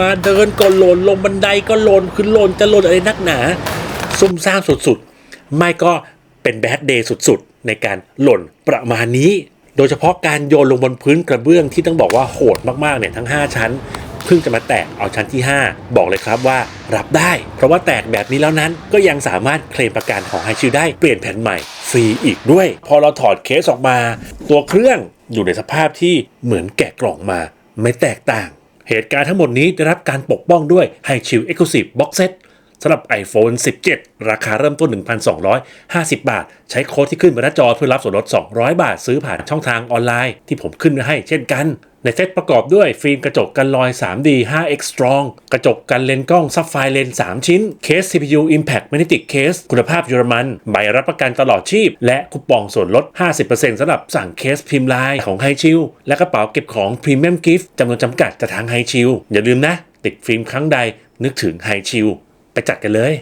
มาเดินก็หล่นลงบันไดก็หล่นขึ้นหล่นจะหล่นอะไรนักหนา ซุ่มซ่ามสุดๆ ไม่ก็เป็นแบดเดย์สุดๆ ในการหล่นประมาณนี้ โดยเฉพาะการโยนลงบนพื้นกระเบื้องที่ต้องบอกว่าโหดมากๆเนี่ยทั้ง 5 ชั้นเพิ่งจะมาแตกเอาชั้นที่ 5 บอกเลยครับว่ารับได้ เพราะว่าแตกแบบนี้แล้วนั้นก็ยังสามารถเคลมประกันของไฮชิลได้เปลี่ยนแผ่นใหม่ ฟรีอีกด้วย พอเราถอดเคสออกมา ตัวเครื่องอยู่ในสภาพที่เหมือนแกะกล่องมา ไม่แตกต่าง เหตุการณ์ทั้งหมดนี้ได้รับการปกป้องด้วย h i c h i l Exclusive Box Set สำหรับ iPhone 17 ราคาเริ่มต้น 1,250 บาท ใช้โค้ดที่ขึ้นบนหน้าจอเพื่อรับส่วนลด 200 บาท ซื้อผ่านช่องทางออนไลน์ที่ผมขึ้นไว้ให้เช่นกัน ในเซตประกอบด้วยฟิล์มกระจกกันรอย 3D 5x Strong กระจกกันเลนส์กล้องซับไฟเลนส์3ชิ้น เคส CPU Impact Magnetic Case คุณภาพเยอรมัน ใบรับประกันตลอดชีพ และคูปองส่วนลด 50%สำหรับสั่งเคสพิมพ์ลายของไฮชิลและกระเป๋าเก็บของ Premium Gift จำนวนจำกัดจากทางไฮชิลอย่าลืมนะ ติดฟิล์มครั้งใดนึกถึงไฮชิลไปจัดกันเลย